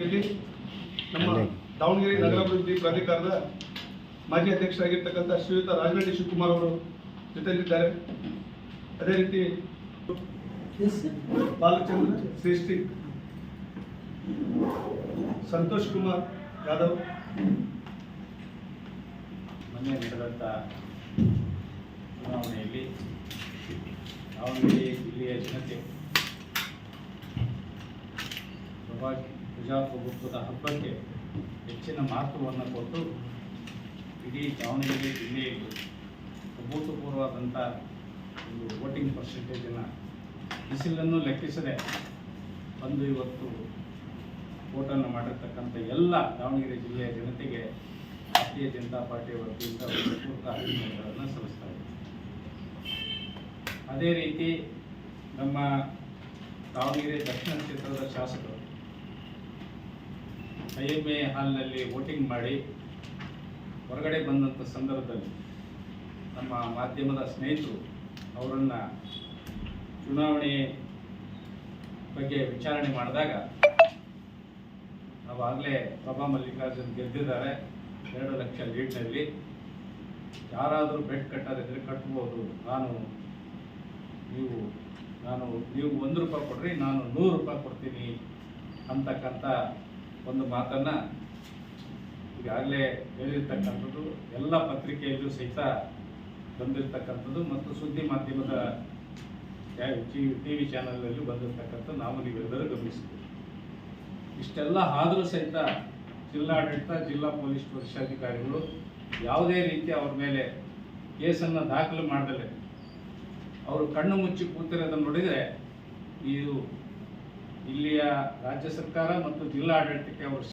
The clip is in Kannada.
ಇಲ್ಲಿ ನಮ್ಮ ದಾವಣಗೆರೆ ನಗರಾಭಿವೃದ್ಧಿ ಪ್ರಾಧಿಕಾರದ ಮಾಜಿ ಅಧ್ಯಕ್ಷರಾಗಿರ್ತಕ್ಕಂಥ ಶ್ರೀಯುತ ರಾಜರೆಡ್ಡಿ ಶಿವಕುಮಾರ್ ಅವರು ಜೊತೆಯಲ್ಲಿದ್ದಾರೆ. ಅದೇ ರೀತಿ ಬಾಲಚಂದ್ರ ಶ್ರೇಷ್ಠಿ ಸಂತೋಷ್ ಕುಮಾರ್ ಯಾದವ್. ಮೊನ್ನೆ ನಡೆದಂಥ ಚುನಾವಣೆಯಲ್ಲಿ ದಾವಣಗೆರೆ ಜಿಲ್ಲೆಯ ಜನತೆ ಪ್ರಭಾ ಪ್ರಜಾಪ್ರಭುತ್ವದ ಹಬ್ಬಕ್ಕೆ ಹೆಚ್ಚಿನ ಮಹತ್ವವನ್ನು ಕೊಟ್ಟು ಇಡೀ ದಾವಣಗೆರೆ ಜಿಲ್ಲೆಯಲ್ಲಿ ಅಭೂತಪೂರ್ವವಾದಂಥ ಒಂದು ವೋಟಿಂಗ್ ಪರ್ಸೆಂಟೇಜನ್ನು ಬಿಸಿಲನ್ನು ಲೆಕ್ಕಿಸದೆ ಬಂದು ಇವತ್ತು ವೋಟನ್ನು ಮಾಡಿರ್ತಕ್ಕಂಥ ಎಲ್ಲ ದಾವಣಗೆರೆ ಜಿಲ್ಲೆಯ ಜನತೆಗೆ ಭಾರತೀಯ ಜನತಾ ಪಾರ್ಟಿಯ ವತಿಯಿಂದ ಪೂರ್ತ ಅಭಿನಂದನೆಗಳನ್ನು ಸಲ್ಲಿಸ್ತಾ ಇದ್ದೀನಿ. ಅದೇ ರೀತಿ ನಮ್ಮ ದಾವಣಗೆರೆ ದಕ್ಷಿಣ ಕ್ಷೇತ್ರದ ಶಾಸಕರು ಐ ಎಂ ಎ ಹಾಲ್ನಲ್ಲಿ ವೋಟಿಂಗ್ ಮಾಡಿ ಹೊರಗಡೆ ಬಂದಂಥ ಸಂದರ್ಭದಲ್ಲಿ ನಮ್ಮ ಮಾಧ್ಯಮದ ಸ್ನೇಹಿತರು ಅವರನ್ನು ಚುನಾವಣೆ ಬಗ್ಗೆ ವಿಚಾರಣೆ ಮಾಡಿದಾಗ ನಾವಾಗಲೇ ಪ್ರಭಾ ಮಲ್ಲಿಕಾರ್ಜುನ್ ಗೆದ್ದಿದ್ದಾರೆ. ಎರಡು ಲಕ್ಷ ಲೀಡ್ನಲ್ಲಿ ಯಾರಾದರೂ ಬೆಟ್ ಕಟ್ಟೋದಿದ್ರೆ ಕಟ್ಬೋದು. ನಾನು ನೀವು ನಾನು, ನೀವು ಒಂದು ರೂಪಾಯಿ ಕೊಡ್ರಿ, ನಾನು ನೂರು ರೂಪಾಯಿ ಕೊಡ್ತೀನಿ ಅಂತಕ್ಕಂಥ ಒಂದು ಮಾತನ್ನು ಈಗಾಗಲೇ ಹೇಳಿರ್ತಕ್ಕಂಥದ್ದು, ಎಲ್ಲ ಪತ್ರಿಕೆಯಲ್ಲೂ ಸಹಿತ ಬಂದಿರತಕ್ಕಂಥದ್ದು ಮತ್ತು ಸುದ್ದಿ ಮಾಧ್ಯಮದ ಟಿ ವಿ ಚಾನಲಲ್ಲಿ ಬಂದಿರತಕ್ಕಂಥ ನಾವು ನೀವೆಲ್ಲರೂ ಗಮನಿಸಿದ್ದೀವಿ ಇಷ್ಟೆಲ್ಲ ಆದರೂ ಸಹಿತ ಜಿಲ್ಲಾಡಳಿತ, ಜಿಲ್ಲಾ ಪೊಲೀಸ್ ವರಿಷ್ಠಾಧಿಕಾರಿಗಳು ಯಾವುದೇ ರೀತಿ ಅವ್ರ ಮೇಲೆ ಕೇಸನ್ನು ದಾಖಲು ಮಾಡದಲೆ, ಅವರು ಕಣ್ಣು ಮುಚ್ಚಿ ಕೂತಿರೋದನ್ನು ನೋಡಿದರೆ ಇದು ಇಲ್ಲಿಯ ರಾಜ್ಯ ಸರ್ಕಾರ ಮತ್ತು ಜಿಲ್ಲಾಡಳಿತಕ್ಕೆ ಅವರು